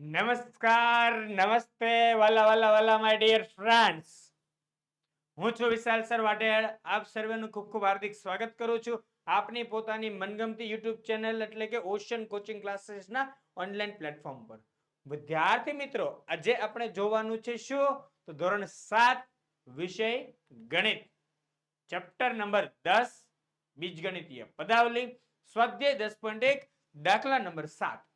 નમસ્કાર, નમસ્તે, વાલા વાલા વાલા માય ડિયર ફ્રેન્ડ્સ હું છું વિશાલ સર વાઢેર આપ સર્વેનું ખૂબ ખૂબ હાર્દિક સ્વાગત કરું છું. આપની પોતાની મનગમતી યુટ્યુબ ચેનલ એટલે કે ઓશન કોચિંગ ક્લાસીસના ઓનલાઈન પ્લેટફોર્મ પર. વિદ્યાર્થી મિત્રો, આજે આપણે જોવાનું છે શું? તો ધોરણ સાત, વિષય ગણિત. ચેપ્ટર નંબર દસ, બીજગણિતીય પદાવલી. સ્વાધ્યાય દસ પોઈન્ટ એક, દાખલા નંબર સાત.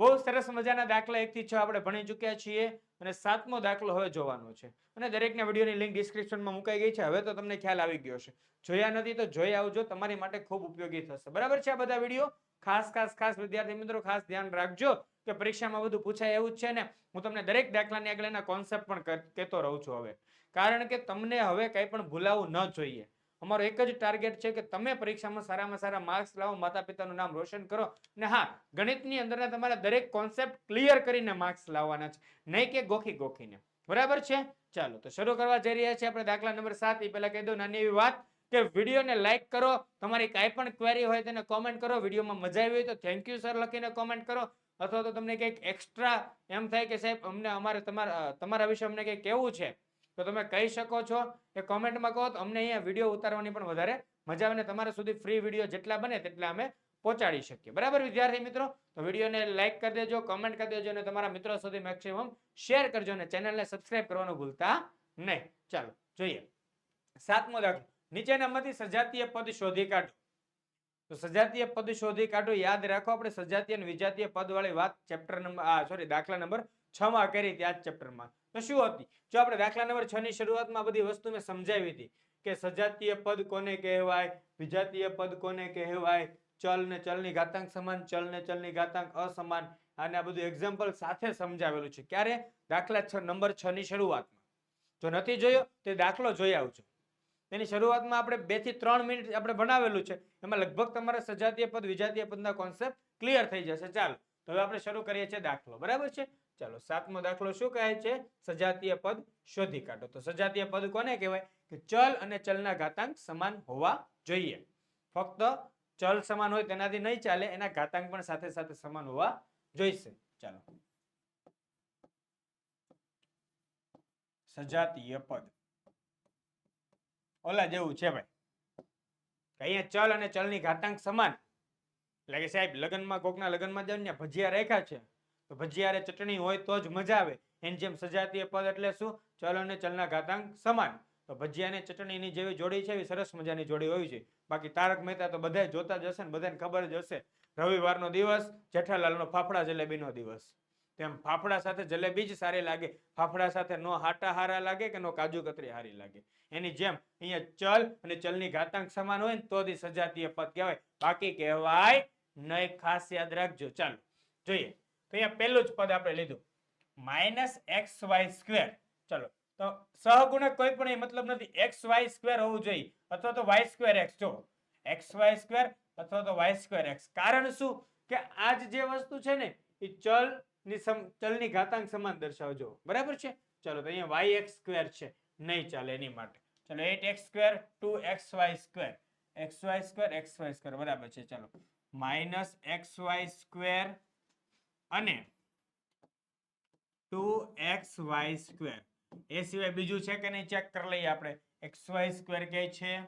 બહુ સરસ મજાના દાખલા એકથી છ આપણે ભણી ચૂક્યા છીએ અને સાતમો દાખલો હવે જોવાનો છે. અને દરેકના વિડીયોની લિંક ડિસ્ક્રિપ્શનમાં મુકાઈ ગઈ છે. હવે તો તમને ખ્યાલ આવી ગયો છે જોયા નથી તો જોઈ આવજો. તમારી માટે ખૂબ ઉપયોગી થશે. બરાબર છે આ બધા વીડિયો? ખાસ ખાસ ખાસ વિદ્યાર્થી મિત્રો, ખાસ ધ્યાન રાખજો કે પરીક્ષામાં બધું પૂછાય એવું જ છે ને. હું તમને દરેક દાખલાની આગળના કોન્સેપ્ટ પણ કહેતો રહું છું હવે. કારણ કે તમને હવે કંઈ પણ ભૂલાવું ન જોઈએ. અમારો એક જ ટાર્ગેટ છે કે તમે પરીક્ષામાં સારામાં સારા માર્ક્સ લાવો માતા પિતાનું નામ રોશન કરો ને હા, ગણિતની અંદરના તમારા દરેક કોન્સેપ્ટ ક્લિયર કરીને માર્ક્સ લાવવાના છે. નહીં કે ગોખી ગોખીને. બરાબર છે? ચાલો, તો શરૂ કરવા જઈ રહ્યા છીએ આપણે દાખલા નંબર સાત. એ પહેલા કહી દઉં નાની એવી વાત કે વિડીયોને લાઇક કરો, તમારી કાંઈ પણ ક્વેરી હોય તેને કોમેન્ટ કરો, વિડીયોમાં મજા આવી હોય તો થેન્ક યુ સર લખીને કોમેન્ટ કરો. અથવા તો તમને કંઈક એક્સ્ટ્રા એમ થાય કે સાહેબ, અમને અમારે તમારા તમારા વિશે અમને કંઈક કહેવું છે? તો તમે કહી શકો છો એ કોમેન્ટમાં કહો અમને અહીંયા વીડિયો ઉતારવાની પણ વધારે મજા આવે ને તમારા સુધી ફ્રી વીડિયો જેટલા બને તેટલા અમે પહોંચાડી શકીએ. બરાબર વિદ્યાર્થી મિત્રો? તો વિડીયોને લાઇક કરી દેજો કોમેન્ટ કરી દેજો અને તમારા મિત્રો સુધી મેક્સિમમ શેર કરજો અને ચેનલને સબસ્ક્રાઇબ કરવાનું ભૂલતા નહીં. ચાલો, જોઈએ. સાતમો દાખલો. નીચેનામાંથી સજાતીય પદ શોધી કાઢો. તો સજાતીય પદ શોધી કાઢો. યાદ રાખો આપણે સજાતીય અને વિજાતીય પદ વાળી વાત ચેપ્ટર નંબર આ સોરી દાખલા નંબર છ માં કરી હતી આ ચેપ્ટરમાં તો શું હતી? જો આપણે દાખલા નંબર છ ની શરૂઆતમાં બધી વસ્તુ મેં સમજાવી હતી કે સજાતીય પદ કોને કહેવાય, વિજાતીય પદ કોને કહેવાય, ચલ ને ચલની ઘાતાંક સમાન, ચલ ને ચલની ઘાતાંક અસમાન અને આ બધું એક્ઝામ્પલ સાથે સમજાવેલું છે. ક્યારે? દાખલા છ, નંબર છ ની શરૂઆતમાં. જો નથી જોયો, તે દાખલો જોઈ આવજો. એની શરૂઆતમાં આપણે બેથી ત્રણ મિનિટ આપણે ભણાવેલું છે. એમાં લગભગ તમારા સજાતીય પદ, વિજાતીય પદના કોન્સેપ્ટ ક્લિયર થઈ જશે. ચાલો, તો હવે આપણે શરૂ કરીએ છીએ દાખલો. બરાબર છે? ચાલો, સાતમો દાખલો શું કહે છે? સજાતીય પદ શોધી કાઢો. તો સજાતીય પદ કોને કહેવાય? કે ચલ અને ચલના ઘાતાંક સમાન હોવા જોઈએ. ફક્ત ચલ સમાન હોય તેનાથી નહીં ચાલે, એના ઘાતાંક પણ સાથે સાથે સમાન હોવા જોઈશે. ચાલો. સજાતીય પદ. ઓલા જેવું છે ભાઈ. અહીંયા ચલ અને ચલની ઘાતાંક સમાન. એટલે કે સાહેબ, લગ્નમાં કોકના લગ્નમાં જાવ ને ભજીયા રાખ્યા છે. ભજીયારે ચટણી હોય તો જ મજા આવે. એની જેમ સજાતીય પદ એટલે શું? ચલ અને ચલના ઘાતાંક સમાન. તો ભજીયા અને ચટણીની જેવી જોડી છે એવી સરસ મજાની જોડી હોવી જોઈએ બાકી તારક મહેતા તો બધા જોતા જ હશે ને બધાને ખબર જ હશે. રવિવારનો દિવસ, જેઠાલાલનો ફાફડા જલેબીનો દિવસ. તેમ ફાફડા સાથે જલેબી જ સારી લાગે. ફાફડા સાથે નો હાટા હારા લાગે કે નો કાજુ કતરી હારી લાગે? એની જેમ અહીંયા ચલ અને ચલની ઘાતાંક સમાન હોય ને તો સજાતીય પદ કહેવાય. બાકી કહેવાય નહીં, ખાસ યાદ રાખજો. ચાલો, જોઈએ. તો અહીંયા પહેલું જ પદ આપણે લીધું. Minus x y square. ચલો, તો સહગુણક કોઈ પણ એ મતલબ નથી. એક્સ વાય સ્ક્વેર હોવું જોઈએ. અથવા તો વાય સ્ક્વેર એક્સ. જો એક્સ વાય સ્ક્વેર અથવા તો વાય સ્ક્વેર એક્સ. કારણ શું? કે આ જે વસ્તુ છે ને, એ ચલની ચલની ઘાતાંક સમાન દર્શાવજો બરાબર છે? ચલો, તો અહીંયા વાય એક્સ સ્ક્વેર છે. નહીં ચાલે એની માટે. ચલો, eight x square, two x y square. X y square x y square. બરાબર છે. ચલો. માઇનસ એક્સ વાય સ્ક્વેર અને ટુ એક્સ વાય સ્ક્વેર એ સિવાય બીજું છે કે નહીં? ચેક કરી લઈએ આપણે. એક્સ વાય સ્ક્વેર કે છે?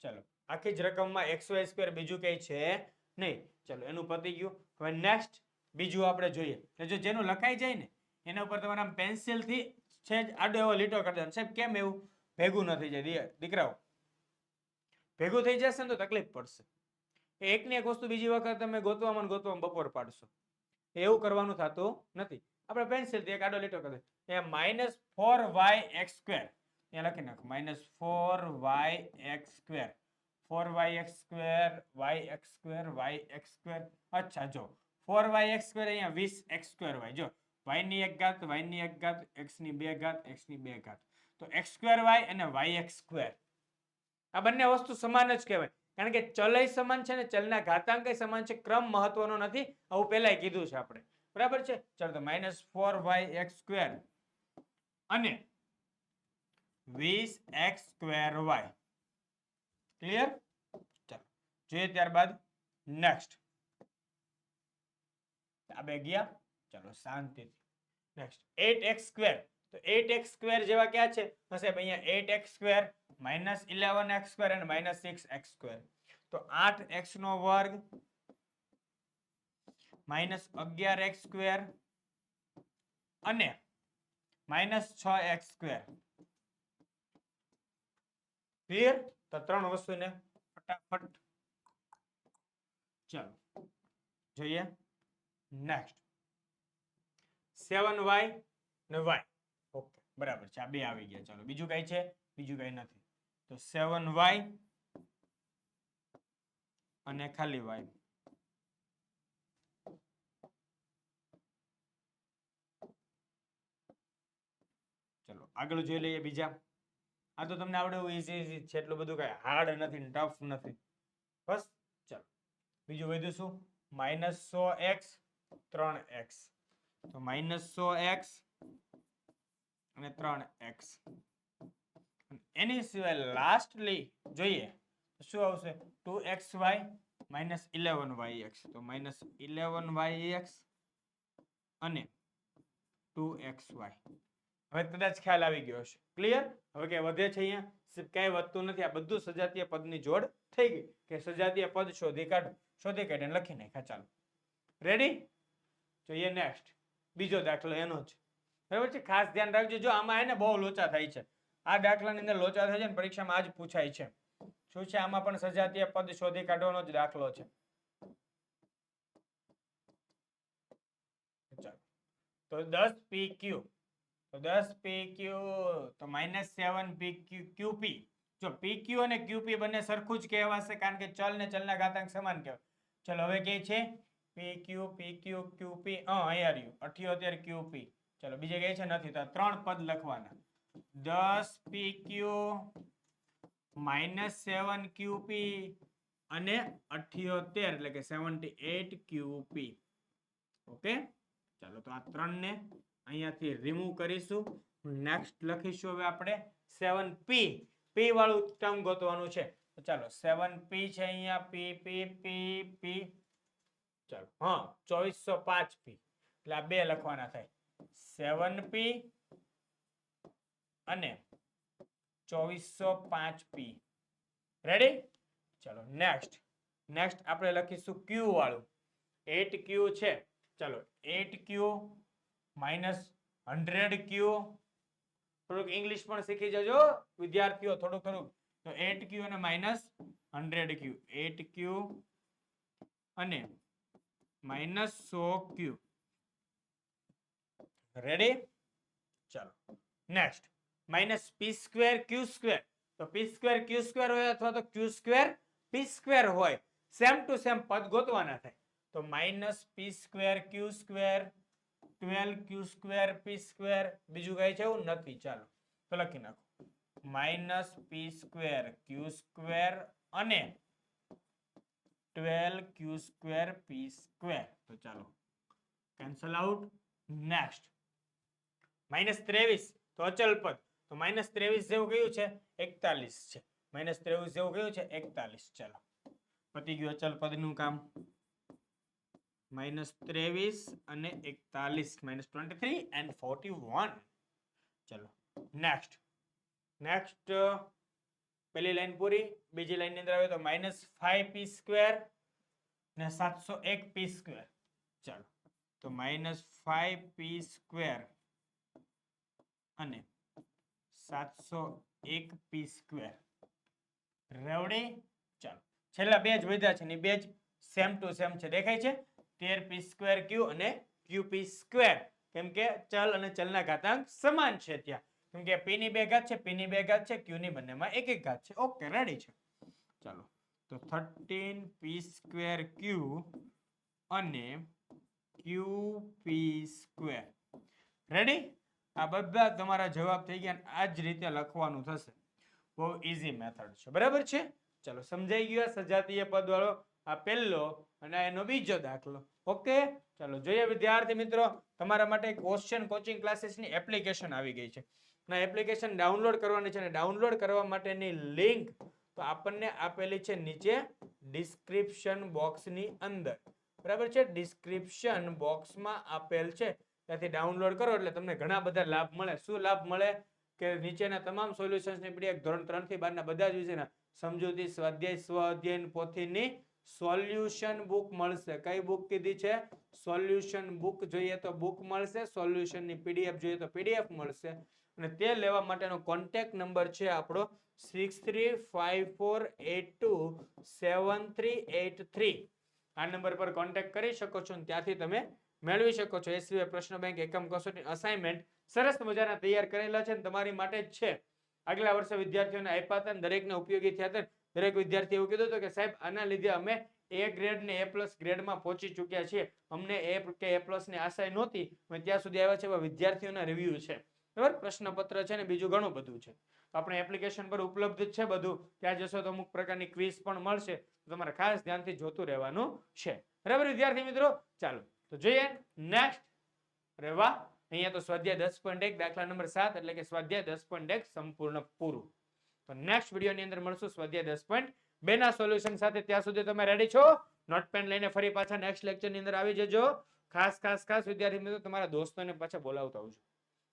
ચલો. આખી જ રકમમાં એક્સ વાય સ્ક્વેર બીજું કઈ છે નહીં? ચલો, એનું પતી ગયું. હવે નેક્સ્ટ બીજું આપણે જોઈએ. કે જો જેનું લખાઈ જાય ને, એના ઉપર તમારે પેન્સિલથી છે જ આડો એવો લીટો કરી દેવાનો. સાહેબ, કેમ એવું? ભેગું ન થઈ જાય. દીકરાઓ, ભેગું થઈ જશે ને તો તકલીફ પડશે. એકની એક વસ્તુ બીજી વખત તમે ગોતવામાં ગોતવામાં બપોર પાડશો. એવું કરવાનું થતું નથી. આપણે પેન્સિલથી એક આડો લીટો કરી એ minus four y x square અહીંયા લખી નાખો. Minus four y x square four y x square y x square y x square અચ્છા, જો. ફોર વાય એક્સ સ્ક્વેર અહીંયા વીસ એક્સ સ્ક્વેર વાય જો. વાયની એક ઘાત વાયની એક ઘાત એક્સની બે ઘાત એક્સની બે ઘાત. તો એક્સ સ્ક્વેર વાય અને વાય એક્સ સ્ક્વેર આ બંને વસ્તુ સમાન જ કહેવાય. કારણ કે ચલય સમાન છે ને ચલના ઘાતાંક સમાન છે, ક્રમ મહત્વનો નથી. આવું પહેલાય કીધું છે આપણે. બરાબર છે? ચાલો તો minus four y x square અને વીસ એક્સ સ્ક્વેર વાય ક્લિયર ચાલો. જોઈએ ત્યારબાદ નેક્સ્ટ આ બે ગયા. ચલો શાંતિથી. નેક્સ્ટ એટ એક્સ સ્ક્વેર તો એટ એક્સ સ્ક્વેર જેવા ક્યાં છે? હશે અહીંયા eight x square minus eleven x square અને માઇનસ સિક્સ એક્સ સ્ક્વેર તો આઠ એક્સ નો વર્ગ માઇનસ અગિયાર એક્સ સ્ક્વેર અને માઇનસ છ એક્સ સ્ક્વેર ક્લિયર તો ત્રણ વસ્તુને ફટાફટ ચાલો, જોઈએ. નેક્સ્ટ સેવન વાય ને વાય બરાબર છે, આ બે આવી ગયા, ચાલો. બીજું કઈ છે? બીજું કઈ નથી. તો સેવન અને ખાલી વાય ચલો, આગળ જોઈ લઈએ બીજા. આ તો તમને આવડે એવું ઈઝી ઈઝી છે, એટલું બધું કઈ હાર્ડ નથી ટફ નથી. બસ, ચલો. બીજું વધ્યું શું? માઇનસ સો એક્સ ત્રણ એક્સ. તો માઇનસ સો એક્સ અને ત્રણ એક્સ એની સિવાય લાસ્ટલી જોઈએ શું આવશે? Two x y minus eleven y x તો માઇનસ ઇલેવન વાય એક્સ અને ટુ એક્સ વાય હવે કદાચ ખ્યાલ આવી ગયો હશે. ક્લિયર હવે કે વધે છે અહીંયા? કાંઈ વધતું નથી. આ બધું સજાતીય પદની જોડ થઈ ગઈ. કે સજાતીય પદ શોધી કાઢ, શોધી કાઢીને લખી નાખ્યા. ચાલો. રેડી જોઈએ નેક્સ્ટ બીજો દાખલો એનો જ. બરાબર છે ખાસ ધ્યાન રાખજો, જો આમાં એને બહુ લોચા થાય છે. આ દાખલાની અંદર લોચા થાય છે ને પરીક્ષામાં આજ પૂછાય છે. શું છે? આમાં પણ સજાતીય પદ શોધી કાઢવાનો જ દાખલો છે. તો દસ પી ક્યુ. તો દસ પી ક્યુ, તો minus seven p q q p જો પી ક્યુ અને ક્યુપી બંને સરખું જ કહેવાશે કારણ કે ચલ ને ચલના ઘાતાંક સમાન કહેવાય. ચલો હવે કે છે? પી ક્યુ પી ક્યુ ક્યુપી અહીંયા રહ્યું. અઠ્યોતેર ક્યુ પી. ચલો, બીજે કઈ છે નથી, તો ત્રણ પદ લખવાના. દસ પી ક્યુ માઇનસ સેવન ક્યુપી અને અઠ્યોતેર, એટલે કે સેવન્ટી એટ ક્યુપી ઓકે ચાલો, તો આ ત્રણને અહીંયાથી રિમૂવ કરીશું. નેક્સ્ટ લખીશું હવે આપણે સેવન પી પી વાળું ટર્મ ગોતવાનું છે. તો ચાલો સેવન પી છે અહીંયા પી પી પી પી ચાલો, હા, ચોવીસો પાંચ પી એટલે આ બે લખવાના થાય. સેવન પી અને ચોવીસો પાંચ પી. રેડી ચલો નેક્સ્ટ નેક્સ્ટ આપણે લખીશું ક્યુ વાળું. એટ ક્યુ છે. ચલો eight q minus hundred q થોડુંક ઇંગ્લિશ પણ શીખી જજો, વિદ્યાર્થીઓ, થોડુંક થોડુંક. તો એટ ક્યુ અને minus hundred q eight q અને માઇનસ સો ક્યુ રેડી ચાલો. Next minus p square q square તો પી સ્ક્વેર ક્યુ સ્ક્વેર હોય અથવા તો ક્યુ સ્ક્વેર પી સ્ક્વેર હોય. સેમ ટુ સેમ પદ ગોતવાના થાય. તો minus p square q square twelve q square p square બીજું કઈ છે એવું નથી. ચાલો. તો લખી નાખો. Minus p square q square અને twelve q square p square તો ચાલો. કેન્સલ આઉટ નેક્સ્ટ માઇનસ ત્રેવીસ, તો અચલ પદ. તો માઇનસ ત્રેવીસ જેવું કયું છે? એકતાલીસ છે. માઇનસ ત્રેવીસ જેવું કયું છે? એકતાલીસ. ચાલો. પતી ગયું અચલ પદનું કામ. માઇનસ ત્રેવીસ અને એકતાલીસ. Minus twenty three and forty one. ચલો. નેક્સ્ટ નેક્સ્ટ પેલી લાઈન પૂરી. બીજી લાઈનની અંદર આવે તો માઇનસ ફાઈવ પી સ્ક્વેર ને સાતસો એક પી સ્ક્વેર. ચાલો. તો માઇનસ ફાઈવ પી સ્ક્વેર અને સાતસો એક પી સ્ક્વેર. રેવડી? ચાલો. છેલ્લા બે જ વધ્યા છે ને બે જ સેમ ટુ સેમ છે. દેખાય છે? તેર પી સ્ક્વેર ક્યુ અને ક્યુ પી સ્ક્વેર. કેમ કે ચલ અને ચલના ઘાતાંક સમાન છે ત્યાં. કેમ કે પી ની બે ઘાત છે, પી ની બે ઘાત છે, ક્યુ ની બંનેમાં એક એક ઘાત છે. ઓકે, રેડી છે. ચાલો. તો થર્ટીન પી સ્ક્વેર ક્યુ અને ક્યુ પી સ્ક્વેર. રેડી? આ બધા તમારા જવાબ થઈ ગયા આ જ રીતે લખવાનું થશે. બહુ ઇઝી મેથડ છે. બરાબર છે? ચલો, સમજાઈ ગયો સજાતીય પદ વાળો આ પહેલો અને એનો બીજો દાખલો. ઓકે? ચાલો, જોઈએ વિદ્યાર્થી મિત્રો, તમારા માટે ક્વેશ્ચન કોચિંગ ક્લાસીસની એપ્લિકેશન આવી ગઈ છે. અને એપ્લિકેશન ડાઉનલોડ કરવાની છે અને ડાઉનલોડ કરવા માટેની લિંક તો આપણને આપેલી છે નીચે ડિસ્ક્રિપ્શન બોક્સની અંદર. બરાબર છે? ડિસ્ક્રિપ્શન બોક્સમાં આપેલ છે ત્યાંથી ડાઉનલોડ કરો એટલે તમને ઘણા બધા લાભ મળે. શું લાભ મળે? કે નીચેના તમામ સોલ્યુશન્સની પીડીએફ ધોરણ 3 થી 12 ના બધા જ વિષયના સમજૂતી સ્વાધ્યાય સ્વ અધ્યયન પોથીની સોલ્યુશન બુક મળશે. કઈ બુક કીધી છે? સોલ્યુશન બુક જોઈએ તો બુક મળશે. સોલ્યુશનની પીડીએફ જોઈએ તો પીડીએફ મળશે. અને તે લેવા માટેનો કોન્ટેક્ટ નંબર છે આપણો six three five four eight two seven three eight three આ નંબર પર કોન્ટેક્ટ કરી શકો છો અને ત્યાંથી તમે મેળવી શકો છો. એ સિવાય પ્રશ્ન બેંક એકમ કસોટી અસાઇનમેન્ટ સરસ મજાના તૈયાર કરેલા છે તમારી માટે જ છે. આગલા વર્ષે વિદ્યાર્થીઓને આપ્યા હતા દરેકને ઉપયોગી થયા હતા. દરેક વિદ્યાર્થી એવું કીધું હતું કે, સાહેબ, આના લીધે અમે એ ગ્રેડ ને એ પ્લસ ગ્રેડમાં પહોંચી ચૂક્યા છીએ. અમને એ કે એ પ્લસની આશા નહોતી અમે ત્યાં સુધી આવ્યા છે વિદ્યાર્થીઓના રિવ્યુ છે. બરાબર? પ્રશ્નપત્ર છે ને બીજું ઘણું બધું છે. તો આપણે એપ્લિકેશન પર ઉપલબ્ધ છે બધું. ત્યાં જશો તો અમુક પ્રકારની ક્વિઝ પણ મળશે. તમારે ખાસ ધ્યાનથી જોતું રહેવાનું છે. બરાબર વિદ્યાર્થી મિત્રો? ચાલો. તો જોઈએ નેક્સ્ટ રેવા અહીંયા તો સ્વાધ્યાય દસ પોઈન્ટ એક, દાખલા નંબર સાત, એટલે કે સ્વાધ્યાય દસ પોઈન્ટ એક સંપૂર્ણ પૂરું. તો નેક્સ્ટ વિડીયોની અંદર મળશું સ્વાધ્યાય દસ પોઈન્ટ બે ના સોલ્યુશન સાથે ત્યાં સુધી તમે રેડી છો? નોટ પેન લઈને ફરી પાછા નેક્સ્ટ લેક્ચરની અંદર આવી જજો. ખાસ ખાસ ખાસ વિદ્યાર્થી મિત્રો, તમારા દોસ્તોને પાછા બોલાવતા આવજો.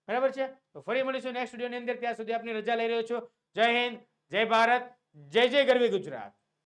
બરાબર છે? તો ફરી મળીશું નેક્સ્ટ વિડીયોની અંદર. ત્યાં સુધી આપની રજા લઈ રહ્યો છું. જય હિન્દ, જય ભારત, જય જય ગરવી ગુજરાત.